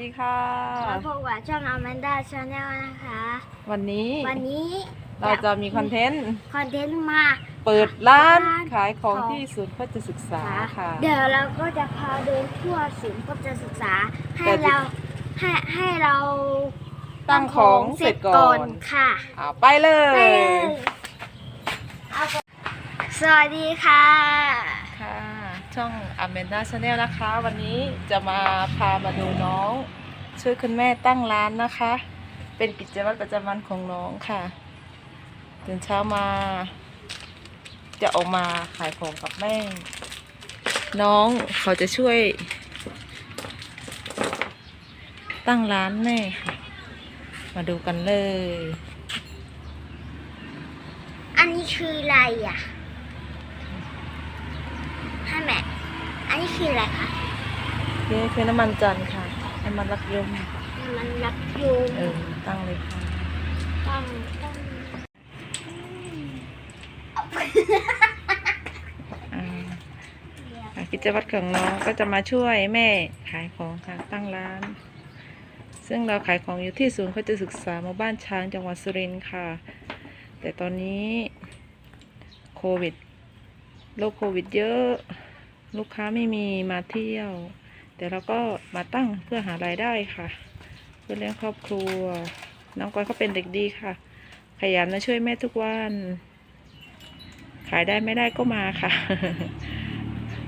ดีค่ะมาพบกับช่องอ m มนดาชาแนลนะคะ วันนี้วันนี้เราจะมีคอนเทนต์คอนเทนต์มา เปิดร้านร้านขายของของที่ศูนย์โฆษศึกษาค่ะ เดี๋ยวเราก็จะพาเดินทั่วศูนย์โฆษศึกษา ให้แต่ที่เราให้ให้เราตั้งของเสร็จก่อนค่ะอ่าไปเลไปเลยยเอาไปสวัสดีค่ะค่ะ ช่องอเมนดาชาแนลนะคะ วันนี้จะมาพามาดูน้อง ช่วยคุณแม่ตั้งร้านนะคะ เป็นกิจวัตรประจำวันของน้องค่ะตื่นเช้ามา จะออกมาขายของกับแม่ น้องเขาจะช่วย ตั้งร้านแม่ค่ะ มาดูกันเลย อันนี้คืออะไรอะ ให้แม่ อันนี้คืออะไรคะนี่คือน้ำมันจันทร์ค่ะ น้ำมันรักยมมันรักยูงเออตั้งเลยค่ะต้องต้องอ่าอ่ากิจวัตรของน้องก็จะมาช่วยแม่ขายของค่ะตั้งร้าน ซึ่งเราขายของอยู่ที่ศูนย์เขาจะศึกษาหมู่บ้านช้างจังหวัดสุรินทร์ค่ะ แต่ตอนนี้โควิดโรคโควิดเยอะ ลูกค้าไม่มีมาเที่ยว แต่เราก็มาตั้งเพื่อหารายได้ค่ะ เพื่อเลี้ยงครอบครัว น้องก้อยเขาเป็นเด็กดีค่ะ ขยันมาช่วยแม่ทุกวัน ขายได้ไม่ได้ก็มาค่ะ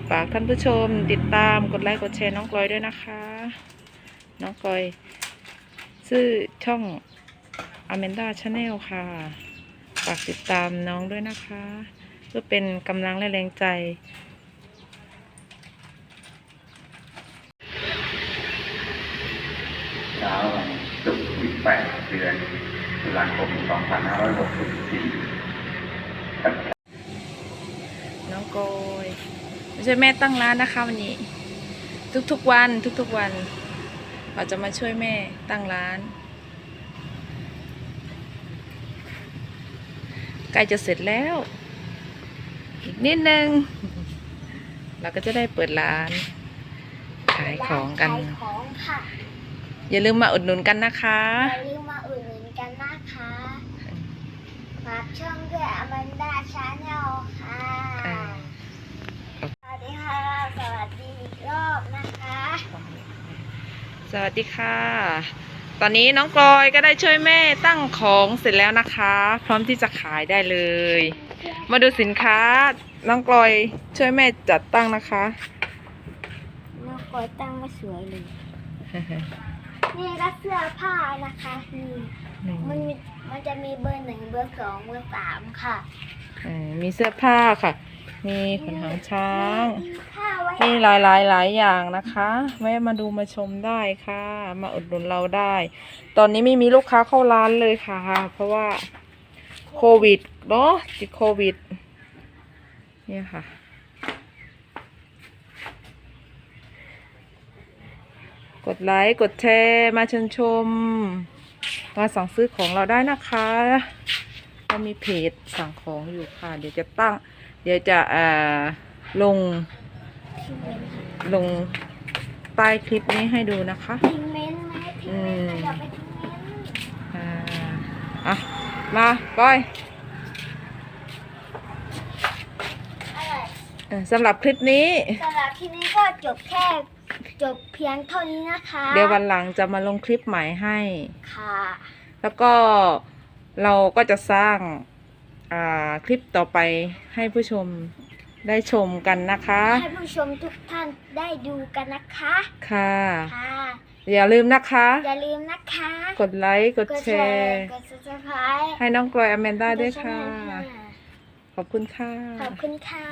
ฝากท่านผู้ชมติดตามกดไลค์กดแชร์น้องกลอยด้วยนะคะ น้องกลอยชื่อช่อง Amanda Channel ค่ะ ฝากติดตามน้องด้วยนะคะ เพื่อเป็นกำลังและแรงใจ เช้าวันศุกร์ที่8 เดือนตุลาคม 2564ครับน้องโกยไม่ใช่แม่ตั้งร้านนะคะวันนี้ ทุกๆวันทุกๆวัน เราจะมาช่วยแม่ตั้งร้านใกล้จะเสร็จแล้ว อีกนิดนึง เราก็จะได้เปิดร้าน ขายของกันขายของค่ะ อย่าลืมมาอุดหนุนกันนะคะ อย่าลืมมาอุดหนุนกันนะคะฝากช่องด้วยอ m มนดาชาแนลค่ะอ่าสวัสดีค่ะ สวัสดีอีกรอบนะคะ สวัสดีค่ะ ตอนนี้น้องกลอยก็ได้ช่วยแม่ตั้งของเสร็จแล้วนะคะ พร้อมที่จะขายได้เลย มาดูสินค้า น้องกลอยช่วยแม่จัดตั้งนะคะ น้องกอยตั้งมาสวยเลย นี่ก็เสื้อผ้านะคะนี่มันมีมันจะมีเบอร์หนึ่งเบอร์สองเบอร์สามค่ะเออมีเสื้อผ้าค่ะ มีขนหางช้าง มีผ้าไว้มีหลายหลายๆหลายอย่างนะคะแวะมาดูมาชมได้ค่ะ มาอุดหนุนเราได้ ตอนนี้ไม่มีลูกค้าเข้าร้านเลยค่ะ เพราะว่าโควิดเนาะติดโควิด เนี่ยค่ะ กดไลค์กดแชร์มาเชิญชม มาสั่งซื้อของเราได้นะคะเรามีเพจสั่งของอยู่ค่ะ เดี๋ยวจะตั้ง เดี๋ยวจะเอ่อลง ลงใต้คลิปนี้ให้ดูนะคะ ทิ้งเม้นท์ไหมทิ้งเม้นท์อย่าไปทิ้งเม้นท์อ่าอะมาก้อยอะไรเอ่อสำหรับคลิปนี้ สำหรับที่นี้ก็จบแค่ จบเพียงเท่านี้นะคะ เดี๋ยววันหลังจะมาลงคลิปใหม่ให้ ค่ะ แล้วก็เราก็จะสร้างอ่าคลิปต่อไปให้ผู้ชมได้ชมกันนะคะ ให้ผู้ชมทุกท่านได้ดูกันนะคะ ค่ะค่ะอย่าลืมนะคะ อย่าลืมนะคะ กดไลค์กดแชร์กด subscribe ให้น้องกลอยอแมนด้าด้วยกค่ะช่องค่ะ ขอบคุณค่ะ ขอบคุณค่ะ